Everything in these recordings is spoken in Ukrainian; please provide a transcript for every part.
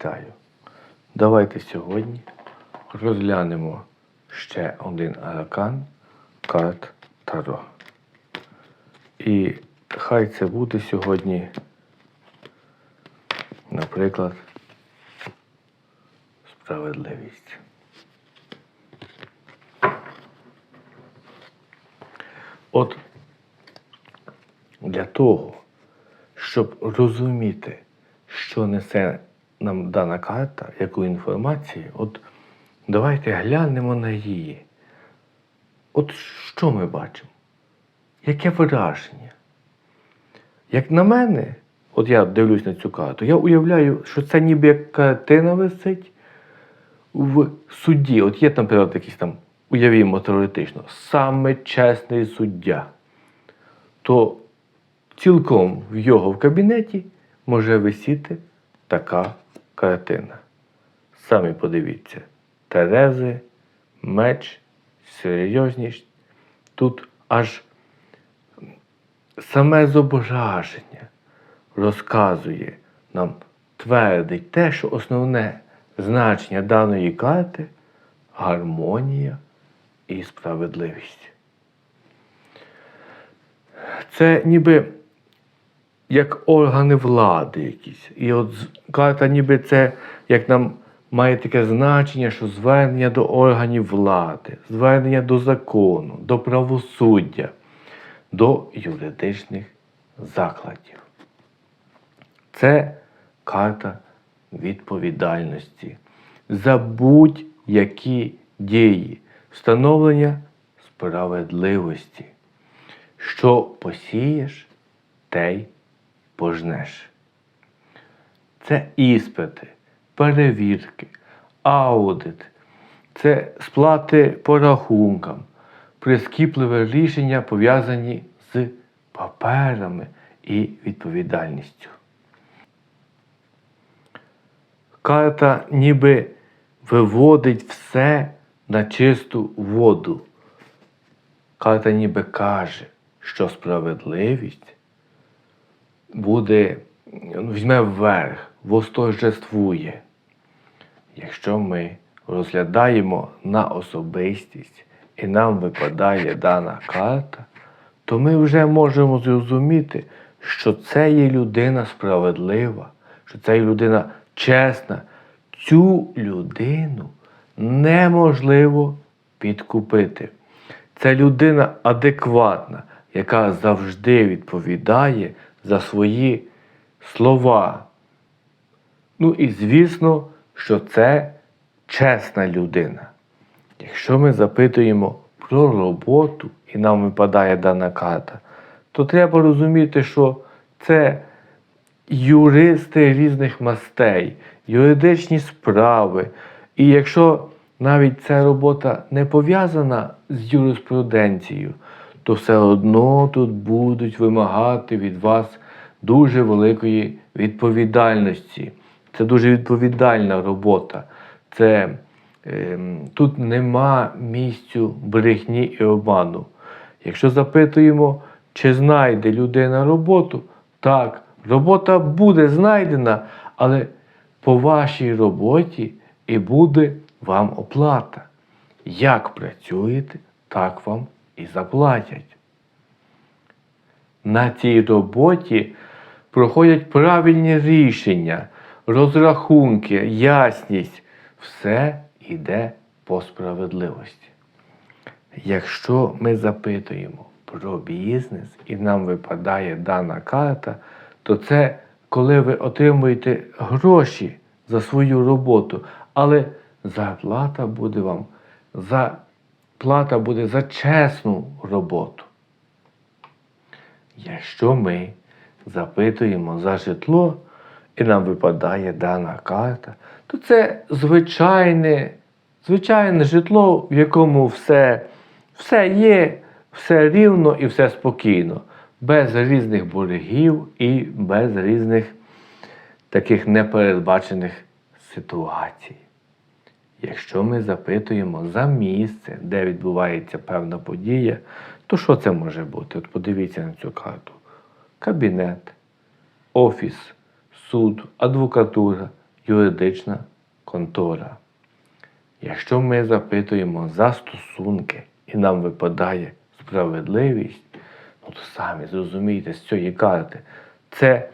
Вітаю! Давайте сьогодні розглянемо ще один аркан карт Таро. І хай це буде сьогодні, наприклад, справедливість. От для того, щоб розуміти, що несе нам дана карта, яку інформацію, от давайте глянемо на її. От що ми бачимо? Яке враження? Як на мене, от я дивлюсь на цю карту, я уявляю, що це ніби як картина висить в суді. От є наприклад, якийсь там, уявімо теоретично, саме чесний суддя. То цілком в його в кабінеті може висіти така картина. Самі подивіться: Терези, меч, серйозність. Тут аж саме зображення розказує нам, твердить те, що основне значення даної карти гармонія і справедливість. Це ніби як органи влади якісь. І от карта ніби це як нам має таке значення, що звернення до органів влади, звернення до закону, до правосуддя, до юридичних закладів. Це карта відповідальності за будь-які дії, встановлення справедливості. Що посієш, те й пожнеш. Це іспити, перевірки, аудит, це сплати по рахункам, прискіпливе рішення пов'язані з паперами і відповідальністю. Карта ніби виводить все на чисту воду. Карта ніби каже, що справедливість буде, візьме вверх, восторжествує. Якщо ми розглядаємо на особистість і нам випадає дана карта, то ми вже можемо зрозуміти, що це є людина справедлива, що це є людина чесна. Цю людину неможливо підкупити. Це людина адекватна, яка завжди відповідає за свої слова. Ну і звісно, що це чесна людина. Якщо ми запитуємо про роботу і нам випадає дана карта, то треба розуміти, що це юристи різних мастей, юридичні справи. І якщо навіть ця робота не пов'язана з юриспруденцією, то все одно тут будуть вимагати від вас дуже великої відповідальності. Це дуже відповідальна робота. Це, ем, тут нема місцю брехні і обману. Якщо запитуємо, чи знайде людина роботу, так, робота буде знайдена, але по вашій роботі і буде вам оплата. Як працюєте, так вам і заплатять. На цій роботі проходять правильні рішення, розрахунки, ясність. Все йде по справедливості. Якщо ми запитуємо про бізнес і нам випадає дана карта, то це коли ви отримуєте гроші за свою роботу, але зарплата буде вам за плата буде за чесну роботу. Якщо ми запитуємо за житло і нам випадає дана карта, то це звичайне, звичайне житло, в якому все, все є, все рівно і все спокійно, без різних боргів і без різних таких непередбачених ситуацій. Якщо ми запитуємо за місце, де відбувається певна подія, то що це може бути? От подивіться на цю карту: кабінет, офіс, суд, адвокатура, юридична контора. Якщо ми запитуємо за стосунки і нам випадає справедливість, ну то самі зрозумієте з цієї карти, це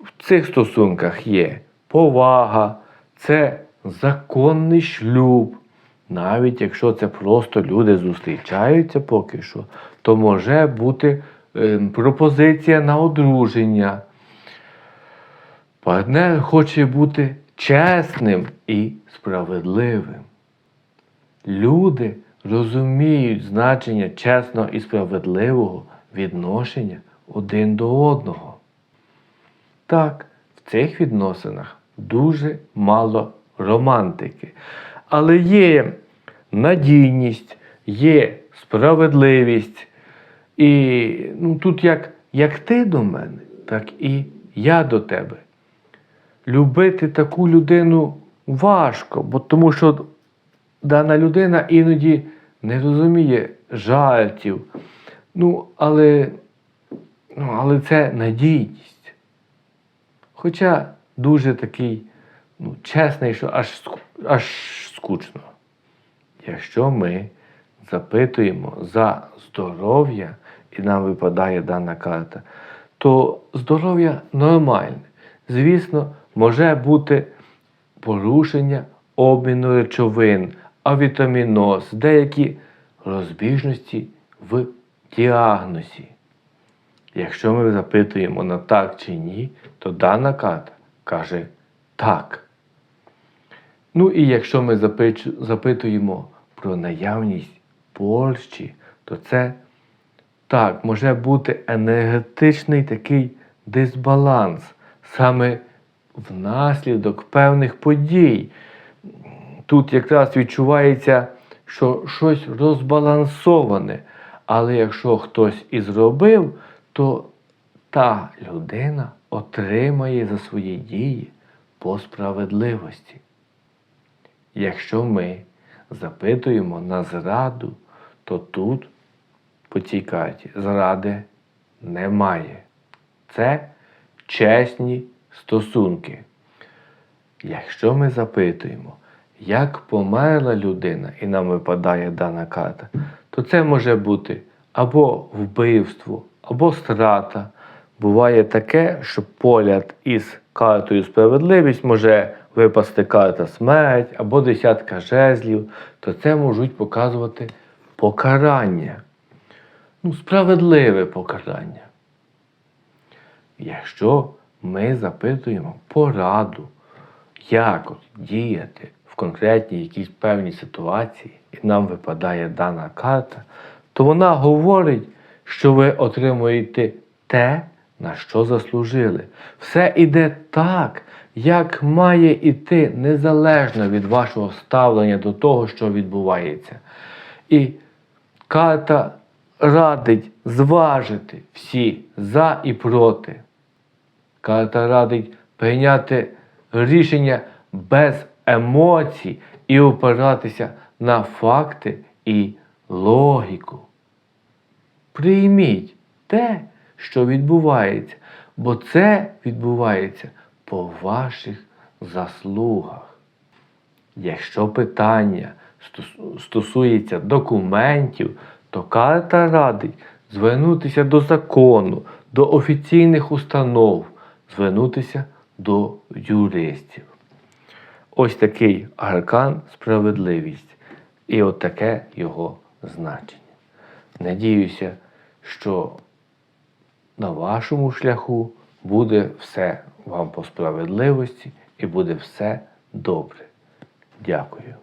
в цих стосунках є повага, це законний шлюб. Навіть якщо це просто люди зустрічаються поки що, то може бути ем, пропозиція на одруження. Партнер хоче бути чесним і справедливим. Люди розуміють значення чесного і справедливого відношення один до одного. Так, в цих відносинах дуже мало романтики. Але є надійність, є справедливість. І ну, тут як, як ти до мене, так і я до тебе. Любити таку людину важко, бо тому що дана людина іноді не розуміє жартів. Ну, але, ну, але це надійність. Хоча дуже такий ну, чесний, що аж, аж скучно. Якщо ми запитуємо за здоров'я, і нам випадає дана карта, то здоров'я нормальне. Звісно, може бути порушення обміну речовин, авітаміноз, деякі розбіжності в діагнозі. Якщо ми запитуємо на так чи ні, то дана карта каже так. Ну і якщо ми запитуємо про наявність порчі, то це так, може бути енергетичний такий дисбаланс саме внаслідок певних подій. Тут якраз відчувається, що щось розбалансоване. Але якщо хтось і зробив, то та людина отримає за свої дії по справедливості. Якщо ми запитуємо на зраду, то тут по цій карті зради немає. Це чесні стосунки. Якщо ми запитуємо, як померла людина, і нам випадає дана карта, то це може бути або вбивство, або страта. Буває таке, що поряд із картою справедливість може випасти карта смерть або десятка жезлів, то це можуть показувати покарання. Ну, справедливе покарання. Якщо ми запитуємо пораду, як от діяти в конкретній якійсь певній ситуації, і нам випадає дана карта, то вона говорить, що ви отримуєте те, на що заслужили. Все іде так, як має іти, незалежно від вашого ставлення до того, що відбувається. І карта радить зважити всі за і проти. Карта радить прийняти рішення без емоцій і опиратися на факти і логіку. Прийміть те, що відбувається, бо це відбувається по ваших заслугах. Якщо питання стосується документів, то карта радить звернутися до закону, до офіційних установ, звернутися до юристів. Ось такий аркан справедливість. І от його значення. Надіюся, що на вашому шляху буде все вам по справедливості і буде все добре. Дякую.